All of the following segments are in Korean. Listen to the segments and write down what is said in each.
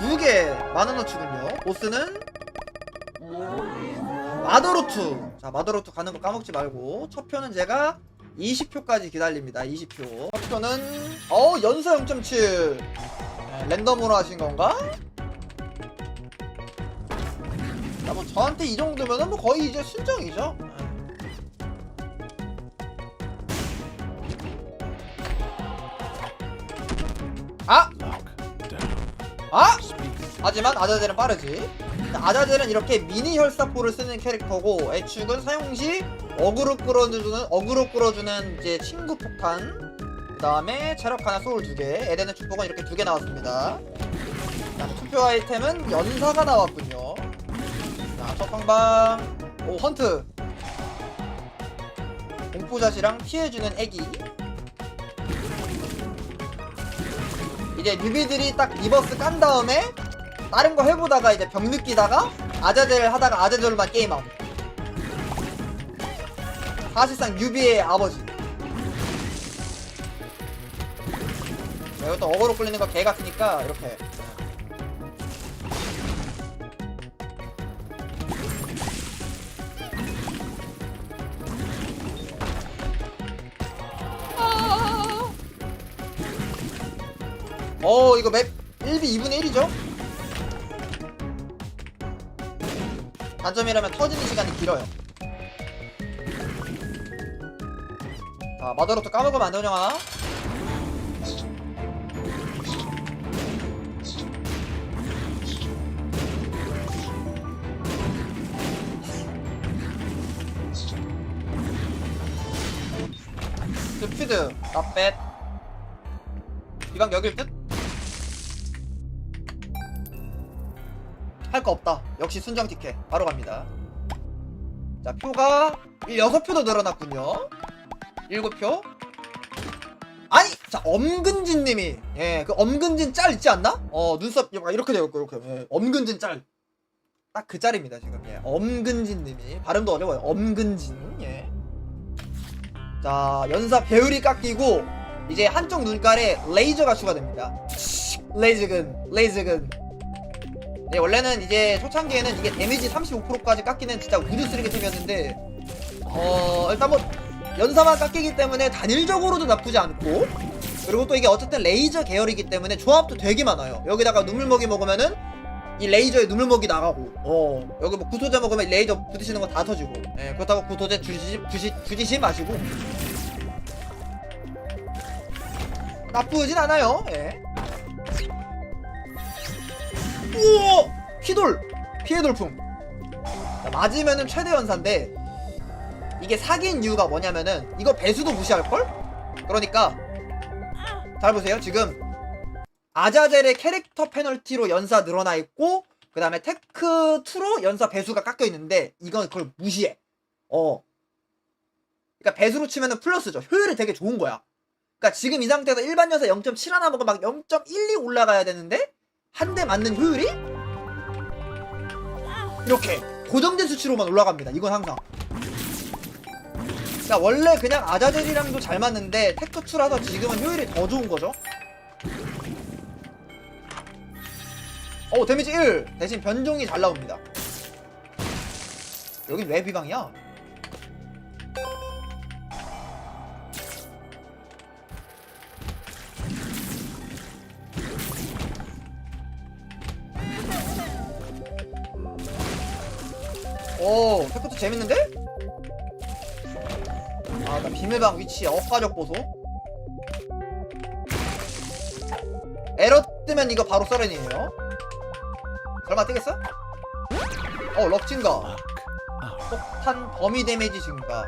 두개 만원어치군요. 보스는 마더로투. 자 마더로투 가는 거 까먹지 말고 첫 표는 제가 20표까지 기다립니다. 20표. 첫 표는 어 연사 0.7 랜덤으로 하신 건가? 자, 뭐 저한테 이 정도면은 뭐 거의 이제 순정이죠. 아! 아! 하지만 아자젤은 빠르지. 아자젤은 이렇게 미니 혈사포를 쓰는 캐릭터고 애축은 사용 시 어그로 끌어주는 어그로 끌어주는 이제 친구 폭탄. 그 다음에 체력 하나 소울 두 개. 에덴의 축복은 이렇게 두 개 나왔습니다. 그다음 투표 아이템은 연사가 나왔군요. 자, 첫 방방. 오 헌트. 공포자시랑 피해주는 애기. 이제 뉴비들이 딱 리버스 깐 다음에 다른 거 해보다가 이제 병 느끼다가 아자젤 하다가 아자젤만 게임하고. 사실상 뉴비의 아버지. 자, 이것도 어그로 끌리는 거 개 같으니까 이렇게. 어 이거 맵 1비 2분의 1이죠? 단점이라면 터지는 시간이 길어요. 자 마더로도 까먹으면 안 되냐? 스피드. 나뱃 역시 순정 티켓. 바로 갑니다. 자, 표가 6표도 늘어났군요. 7표. 아니! 자, 엄근진 님이. 예, 그 엄근진 짤 있지 않나? 어, 눈썹 막 이렇게 되었고, 이렇게. 예, 엄근진 짤. 딱 그 짤입니다, 지금. 예, 엄근진 님이. 발음도 어려워요. 엄근진. 예. 자, 연사 배율이 깎이고, 이제 한쪽 눈깔에 레이저가 추가됩니다. 레이저근, 레이저근. 네, 원래는 이제 초창기에는 이게 데미지 35%까지 깎이는 진짜 우주 쓰레기템이었는데, 어, 일단 뭐, 연사만 깎이기 때문에 단일적으로도 나쁘지 않고, 그리고 또 이게 어쨌든 레이저 계열이기 때문에 조합도 되게 많아요. 여기다가 눈물먹이 먹으면은, 이 레이저에 눈물먹이 나가고, 어, 여기 뭐 구토제 먹으면 레이저 부딪히는 거 다 터지고, 예, 그렇다고 구토제 주지, 주지, 주지시 마시고, 나쁘진 않아요. 예. 우와! 피돌! 피해 돌풍. 자, 맞으면은 최대 연사인데 이게 사기인 이유가 뭐냐면은 이거 배수도 무시할걸? 그러니까 잘 보세요. 지금 아자젤의 캐릭터 페널티로 연사 늘어나 있고 그 다음에 테크2로 연사 배수가 깎여 있는데 이건 그걸 무시해. 어. 그러니까 배수로 치면은 플러스죠. 효율이 되게 좋은 거야. 그러니까 지금 이 상태에서 일반 연사 0.7 하나 먹으면 막0.12 올라가야 되는데 한 대 맞는 효율이 이렇게 고정된 수치로만 올라갑니다. 이건 항상. 그러니까 원래 그냥 아자젤이랑도 잘 맞는데 테크2라서 지금은 효율이 더 좋은 거죠. 어 데미지 1 대신 변종이 잘 나옵니다. 여긴 왜 비방이야? 오, 테크도 재밌는데? 아, 나 비밀방 위치 억가적 보소. 에러 뜨면 이거 바로 서렌이에요. 설마 뜨겠어? 어, 럭 증가. 폭탄 범위 데미지 증가.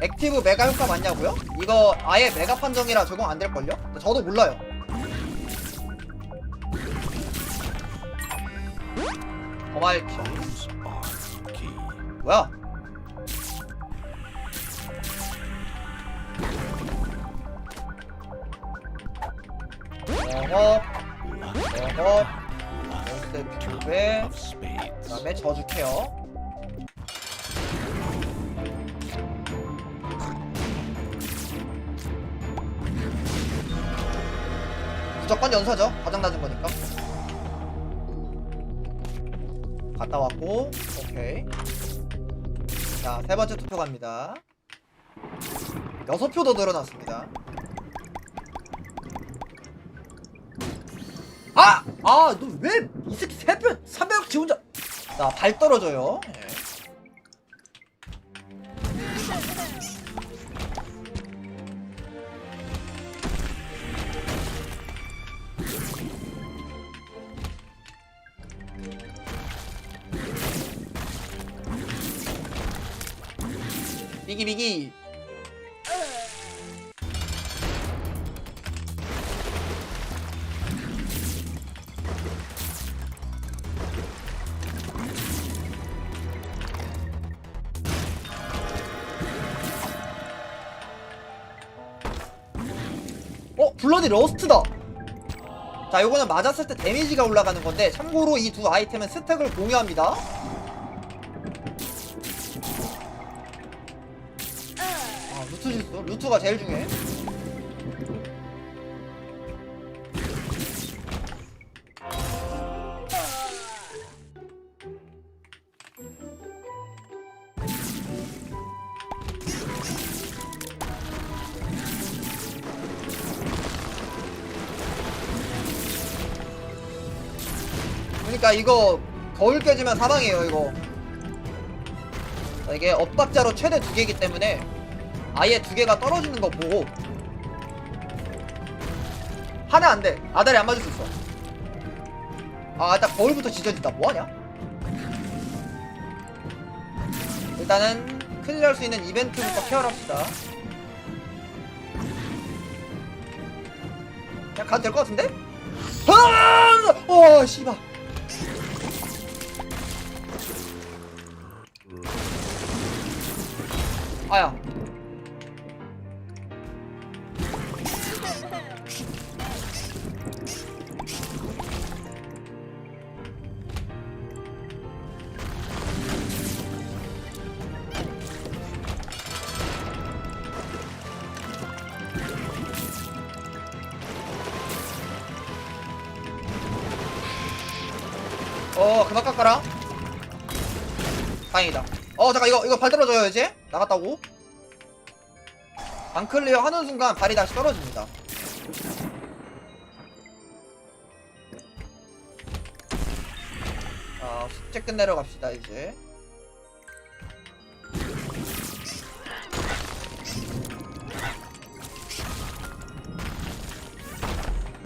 액티브 메가 효과 맞냐고요? 이거 아예 메가 판정이라 적용 안 될걸요? 저도 몰라요. 거말기. 뭐야? 영업, 영업, of spades. 그다음에 저주 케어. 무조건 연사죠. 가장 낮은 거니까. 갔다 왔고, 오케이. 자, 세 번째 투표 갑니다. 여섯 표 더 늘어났습니다. 아! 아, 너 왜 이 새끼 세 표, 300억 지 혼자. 자, 발 떨어져요. 예. 비기 비기. 어 블러디 러스트다 자 요거는 맞았을 때 데미지가 올라가는 건데 참고로 이 두 아이템은 스택을 공유합니다 아 루트 실수? 루트가 제일 중요해. 그러니까 이거 거울 깨지면 사망이에요 이거. 자, 이게 엇박자로 최대 두 개이기 때문에 아예 두 개가 떨어지는 거 보고. 하나 안 돼. 아다리 안 맞을 수 있어. 아 일단 거울부터 지져진다. 뭐하냐? 일단은 클리어할 수 있는 이벤트부터 케어를 합시다. 그냥 가도 될 것 같은데? 아! 어 씨발. 아야 이거 발 떨어져요 이제? 나갔다고? 안 클리어 하는 순간 발이 다시 떨어집니다. 자 숙제 끝내러 갑시다 이제.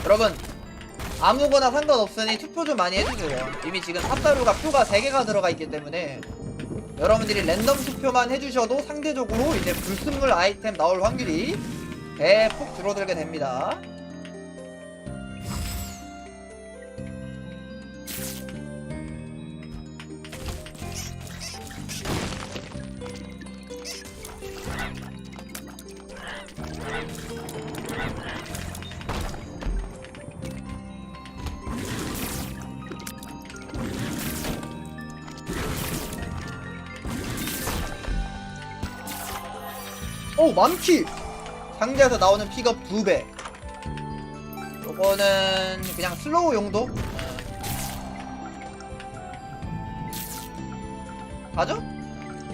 여러분 아무거나 상관없으니 투표 좀 많이 해주세요. 이미 지금 탑다루가 표가 3개가 들어가 있기 때문에 여러분들이 랜덤 투표만 해주셔도 상대적으로 이제 불순물 아이템 나올 확률이 대폭 줄어들게 됩니다. 오 만키! 상자에서 나오는 픽업 2배 요거는 그냥 슬로우 용도? 어. 가죠?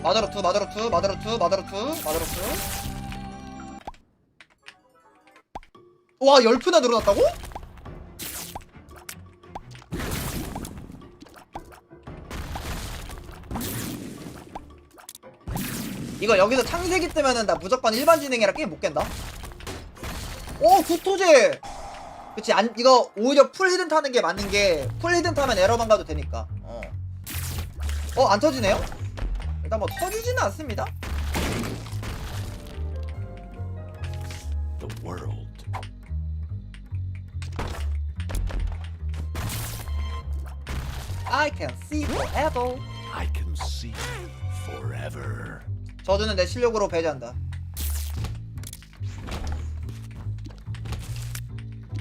마더로투 마더로투 마더로투 마더로투 마더로투 와 10표나 늘어났다고? 이거 여기서 창세기 뜨면은 나 무조건 일반 진행이라 게임 못 깬다. 오 구토제. 그치 안 이거 오히려 풀 히든 타는 게 맞는 게 풀 히든 타면 에러만 가도 되니까. 어. 어안 터지네요? 일단 뭐 터지지는 않습니다. The world. I can see forever. I can see forever. 저주는 내 실력으로 배제한다.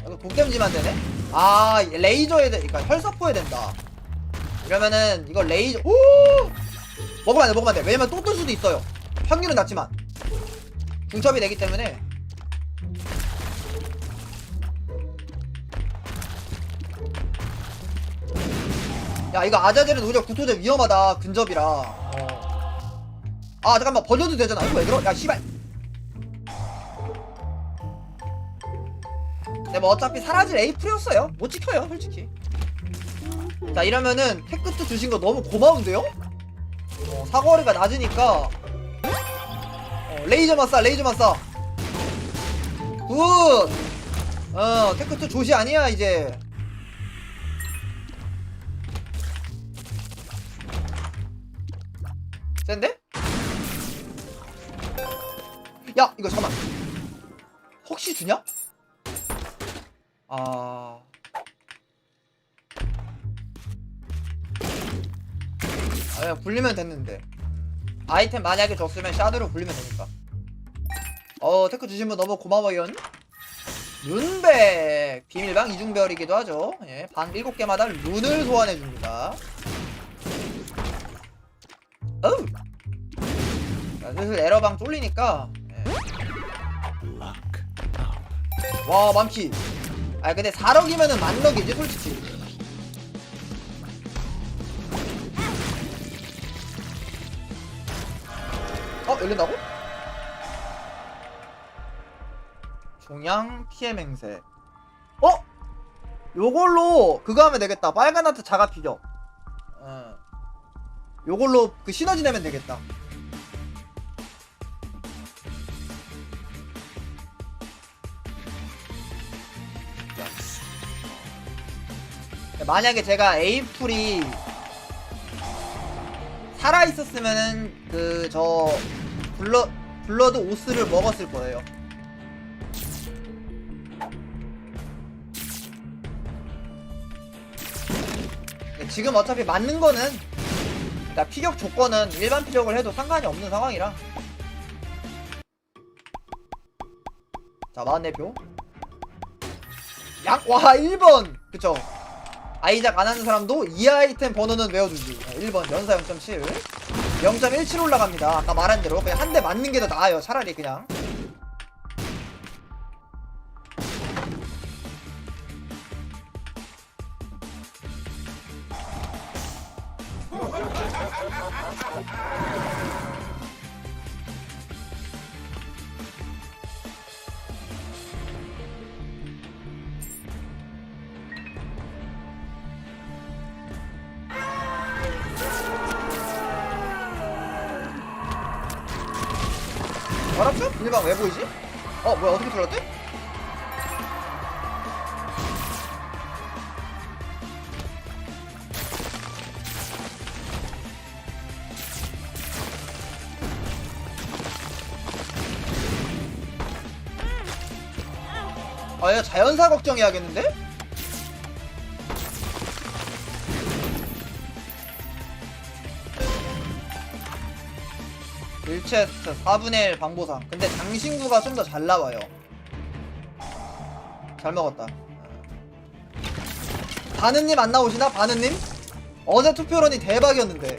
이거 독댐지만 되네? 아 레이저에 돼, 그러니까 혈사포에 된다. 이러면은 이거 레이저 오 먹으면 안 돼, 먹으면 안 돼. 왜냐면 또 뜰 수도 있어요. 확률은 낮지만 중첩이 되기 때문에 야 이거 아자젤은 오히려 구토제 위험하다 근접이라. 어. 아 잠깐만 버려도 되잖아 이거 왜 그러? 야 씨발 근데 뭐 어차피 사라질 에이프리였어요 못 지켜요 솔직히 자 이러면은 테크트 주신 거 너무 고마운데요? 어, 사거리가 낮으니까 어, 레이저만 쏴 레이저만 쏴 굿! 어 테크트 조시 아니야 이제 센데? 야 이거 잠깐만. 혹시 주냐? 아... 아 그냥 굴리면 됐는데. 아이템 만약에 줬으면 샤드로 굴리면 되니까. 어 테크 주신 분 너무 고마워요 룬백. 비밀방 이중별이기도 하죠. 예, 방 7개마다 룬을 소환해줍니다. 어우. 자, 슬슬 에러방 쫄리니까 와 많기 아 근데 4럭이면은 만럭이지 솔직히 어 열린다고? 종양 PM 행세 어? 요걸로 그거 하면 되겠다 빨간 하트 자가 피격 어. 요걸로 그 시너지 내면 되겠다 만약에 제가 에이풀이 살아 있었으면은 그 저 블러 블러드 오스를 먹었을 거예요. 근데 지금 어차피 맞는 거는 그러니까 피격 조건은 일반 피격을 해도 상관이 없는 상황이라. 자, 마흔네표. 양, 와, 1번! 그쵸. 아이작 안 하는 사람도 이 아이템 번호는 외워두지. 1번 연사 0.7. 0.17 올라갑니다. 아까 말한 대로 그냥 한 대 맞는 게 더 나아요. 차라리 그냥. 아, 얘 자연사 걱정해야겠는데? 일체스트 4분의 1 방보상 근데 장신구가 좀 더 잘 나와요 잘 먹었다 바느님 안 나오시나? 바느님? 어제 투표론이 대박이었는데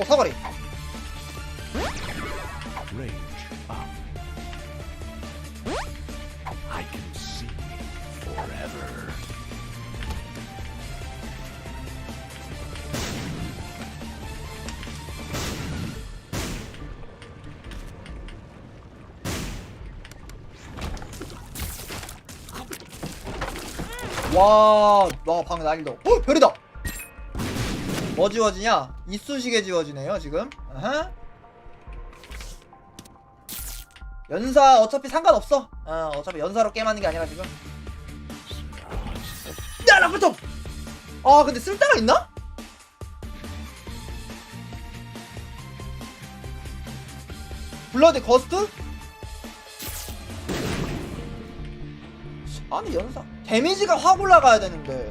어오 사거리 Range up. I can see forever. 와, 와, 방금 난리도. 어, 별이다! 뭐 지워지냐? 이쑤시개 지워지네요, 지금. 아하. 연사 어차피 상관없어. 어, 어차피 연사로 게임하는 게 아니라 지금. 야, 라프톱! 아, 근데 쓸 데가 있나? 블러드 거스트? 아니 연사 데미지가 확 올라가야 되는데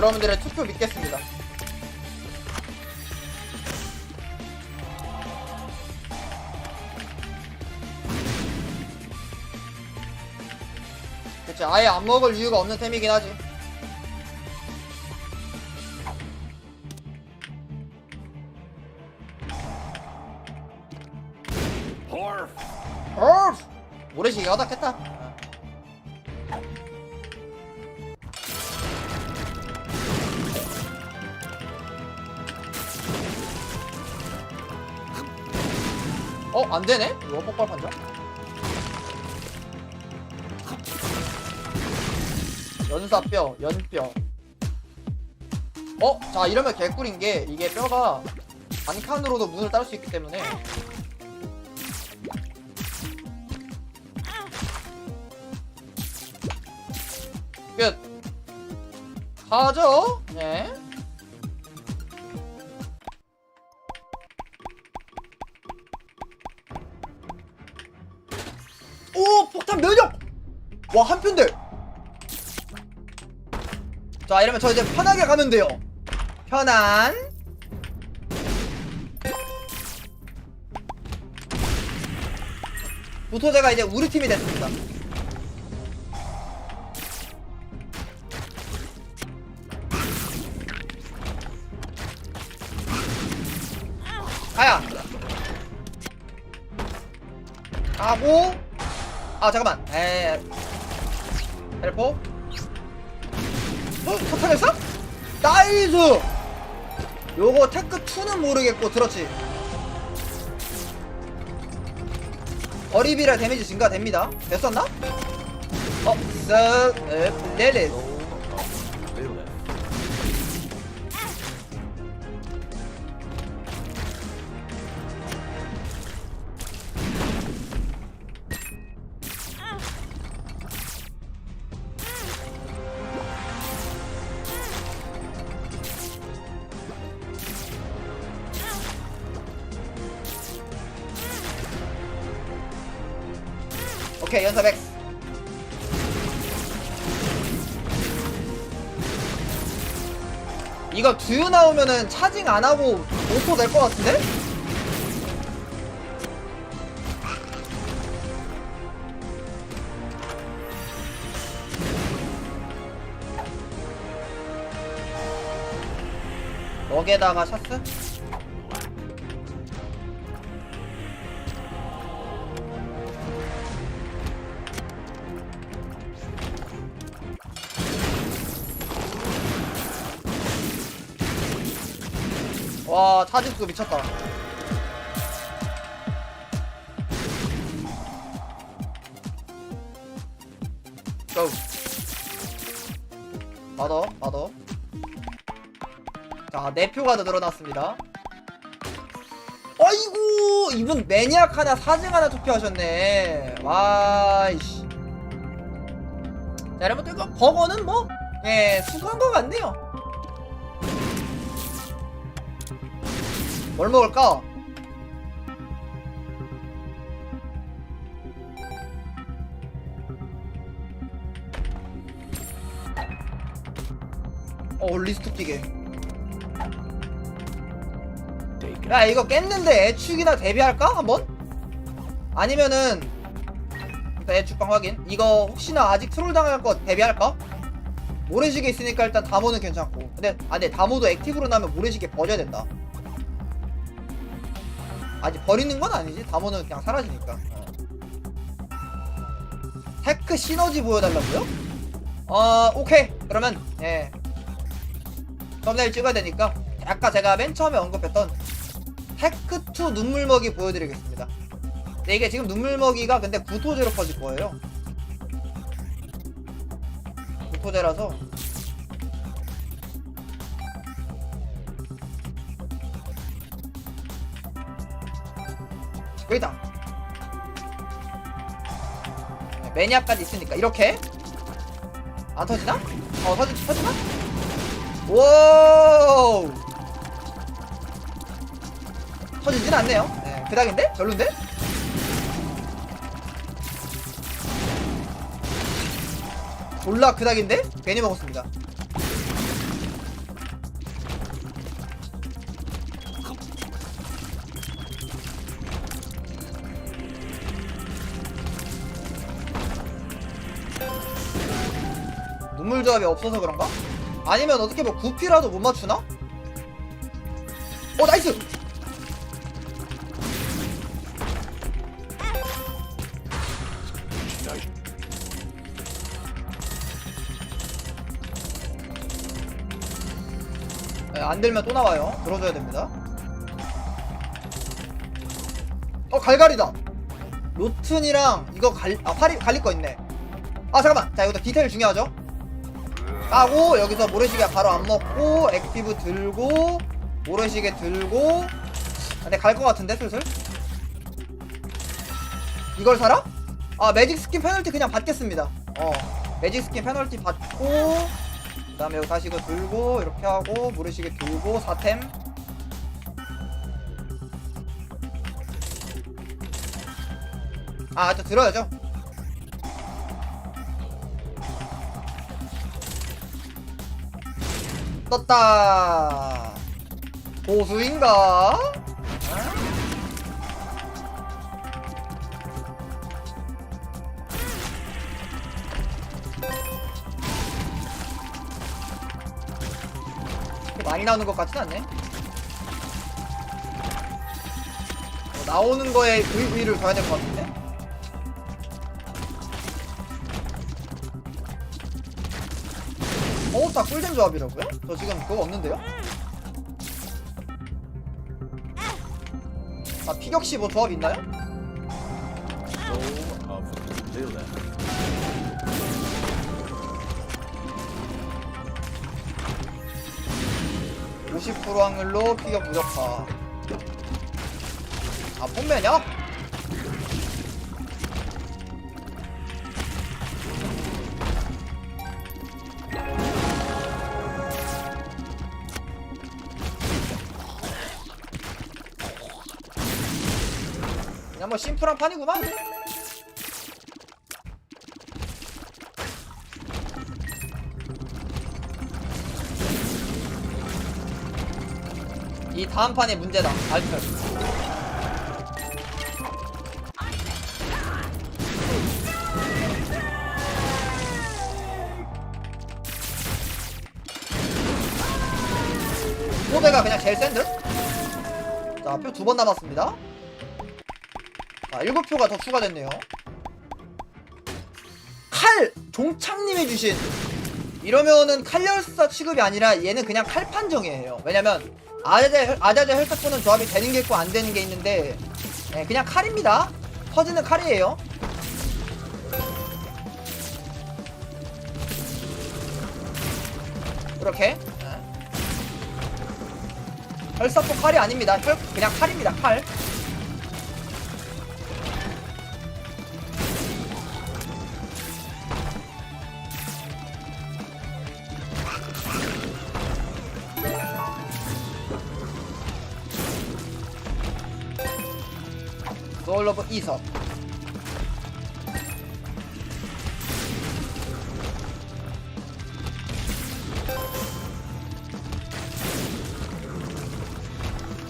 여러분들의 투표 믿겠습니다. 그치 아예 안 먹을 이유가 없는 템이긴 하지! 어 모래시계 허닥했다 연사뼈 연뼈. 어? 자 이러면 개꿀인 게 이게 뼈가 반칸으로도 문을 딸 수 있기 때문에 끝. 가죠? 네. 오 폭탄 면역! 와 한 편대 자 이러면 저 이제 편하게 가면 돼요. 편안 무토제가 이제 우리 팀이 됐습니다. 가야! 가고. 아 잠깐만. 에 헬포 어? 터타냈어? 나이스 요거 테크2는 모르겠고 들었지 어리비라 데미지 증가됩니다 됐었나? 어? 쓱 Village. 이거 듀 나오면은 차징 안 하고 오토 될 것 같은데? 여기에다가 샷스? 와 차집수 미쳤다. 고. 받아 받아. 자내 표가 더 늘어났습니다. 어이구 이분 매니악 하나 사증 하나 투표하셨네. 와이씨. 자 여러분들 버거는 뭐 예 수고한 것 같네요 뭘 먹을까? 어 리스트 뛰게 야 이거 깼는데 애축이나 대비할까 한번? 아니면은 일단 애축방 확인 이거 혹시나 아직 트롤 당할 거 대비할까? 모래시계 있으니까 일단 다모는 괜찮고 근데 아 근데 다모도 액티브로 나면 모래시계 버려야 된다 아직 버리는 건 아니지. 다모는 그냥 사라지니까. 어. 테크 시너지 보여달라고요? 어 오케이. 그러면 예. 썸네일 찍어야 되니까. 아까 제가 맨 처음에 언급했던 테크2 눈물먹이 보여드리겠습니다. 근데 이게 지금 눈물먹이가 근데 구토제로 퍼질 거예요. 구토제라서 여기다 네, 매니아까지 있으니까 이렇게 안 터지나? 어 터지, 터지나? 오 터지진 않네요 네, 그닥인데? 별론데? 졸라 그닥인데? 괜히 먹었습니다 눈물 조합이 없어서 그런가? 아니면 어떻게 뭐 구피라도 못 맞추나? 어 나이스! 네, 안 들면 또 나와요. 들어줘야 됩니다. 어 갈갈이다. 로튼이랑 이거 갈, 아 팔이 갈릴 거 있네. 아 잠깐만. 자 이것도 디테일 중요하죠. 까고 여기서 모래시계 바로 안 먹고 액티브 들고 모래시계 들고. 아, 근데 갈 것 같은데 슬슬? 이걸 사라? 아 매직 스킨 페널티 그냥 받겠습니다. 어 매직 스킨 페널티 받고 그 다음에 여기 다시 이거 들고 이렇게 하고 모래시계 들고 사템. 아또 들어야죠 떴다? 그렇게 많이 나오는 것 같진 않네. 어, 나오는 거에 의의를 둬야 될 것 같은데. 다 꿀잼 조합이라고요? 저 지금 그거 없는데요? 아, 피격시 뭐 조합 있나요? Soul of Lilith. 50% 확률로 피격 무력화. 아, 폰면역? 심플한 판이구만. 이 다음 판의 문제다. 알철. 포대가 그냥 제일 센 듯? 자, 표 두 번 남았습니다. 자, 일곱 표가 더 추가됐네요. 칼! 종착님이 주신 이러면은 칼열사 취급이 아니라 얘는 그냥 칼판정이에요. 왜냐면 아자제 아자제 혈탁보는 조합이 되는 게 있고 안 되는 게 있는데 예, 그냥 칼입니다. 퍼즈는 칼이에요. 이렇게 예. 혈사포 칼이 아닙니다. 혈 그냥 칼입니다. 칼. 오브 이석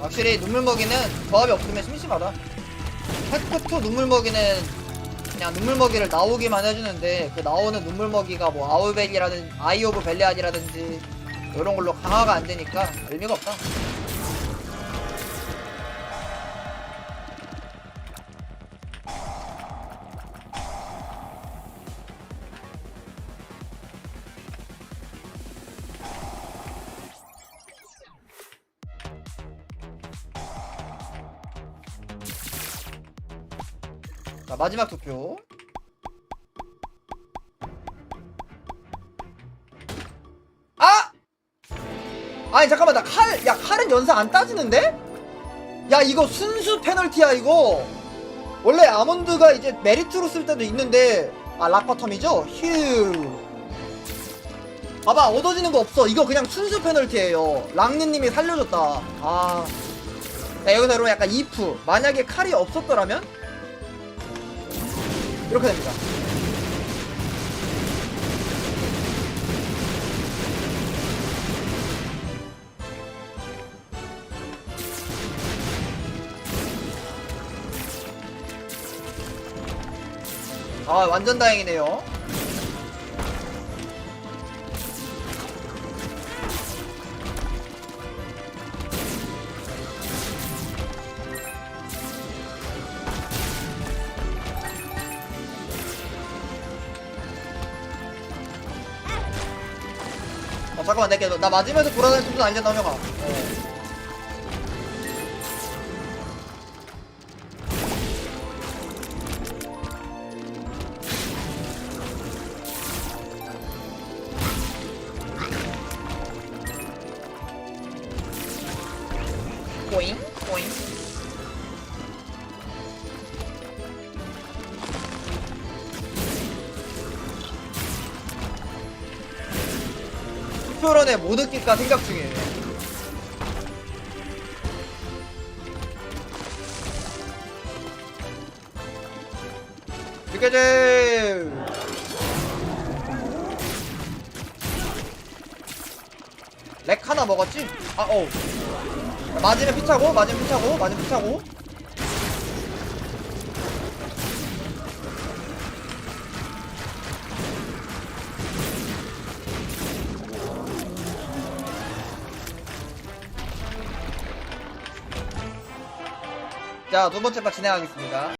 확실히 눈물 먹이는 조합이 없으면 심심하다. 팩트 눈물 먹이는 그냥 눈물 먹이를 나오기만 해주는데 그 나오는 눈물 먹이가 뭐 아우벨이라든지 아이 오브 벨레아디라든지 이런 걸로 강화가 안 되니까 의미가 없다 마지막 투표. 아! 아니 잠깐만 나 칼 야 칼은 연사 안 따지는데? 야 이거 순수 페널티야 이거. 원래 아몬드가 이제 메리트로 쓸 때도 있는데 아 락버텀이죠? 휴. 봐봐 얻어지는 거 없어. 이거 그냥 순수 페널티예요. 랑니님이 살려줬다. 아. 자, 여기서 여러분 약간 이프. 만약에 칼이 없었더라면 이렇게 됩니다. 아 완전 다행이네요 잠깐만 내게 나 맞으면서 돌아다니는 정도는 아니잖아 형아 어. 못 느낄까 생각 중이에요 유개제! 렉 하나 먹었지? 아 어우 맞으면 피차고 맞으면 피차고 맞으면 피차고 자 두 번째 파 진행하겠습니다